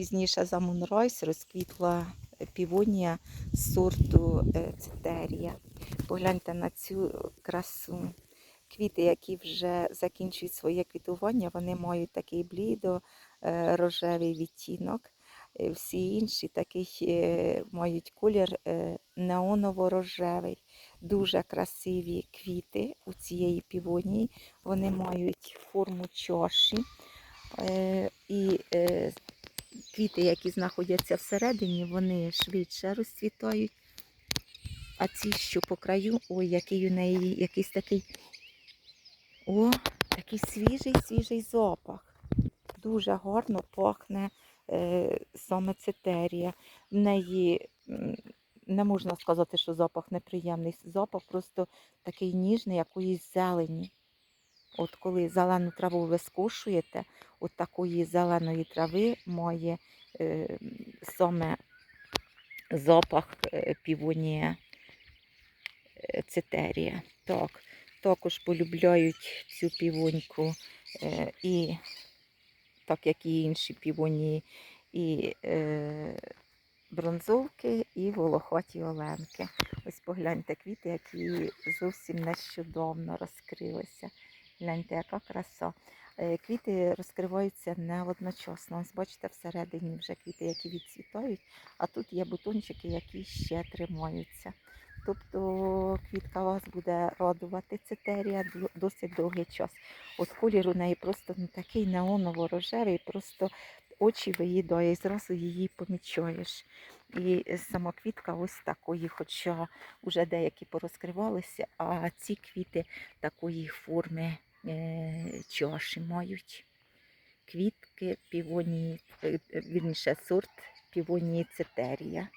пізніше за Мунройс розквітла півонія з сорту е, Цитерія. Погляньте на цю красу. Квіти, які вже закінчують своє квітування, вони мають такий блідо е, відтінок. Е, Всі інші такий е, мають колір е, неоново-рожевий. Дуже красиві квіти у цієї півонії. Вони мають форму чаші. Е, І е, квіти, які знаходяться всередині, вони швидше розцвітають. А ці, що по краю, ой, який у неї якийсь такий. О, такий свіжий, свіжий запах. Дуже гарно пахне е, саме цитерія. В неї не можна сказати, що запах неприємний. Запах просто такий ніжний, якоїсь зелені. От коли зелену траву ви скошуєте, от такої зеленої трави має е, саме запах е, півонія е, цитерія. Так, також полюбляють цю півоньку е, і так як і інші півонії, і е, бронзовки, і волохаті оленки. Ось погляньте квіти, які зовсім нещодавно розкрилися. Гляньте, яка краса. Е, Квіти розкриваються не одночасно. Ось бачите, всередині вже квіти, які відцвітають, а тут є бутончики, які ще тримаються. Тобто квітка вас буде радувати цитерія досить довгий час. От колір у неї просто ну, такий неоново-рожевий, просто очі виїдає, і зразу її помічаєш. І сама квітка ось такої, хоча вже деякі порозкривалися, а ці квіти такої форми чаші мають. Квітки півонії, е, е, вірніше, сорт півонії цитерія.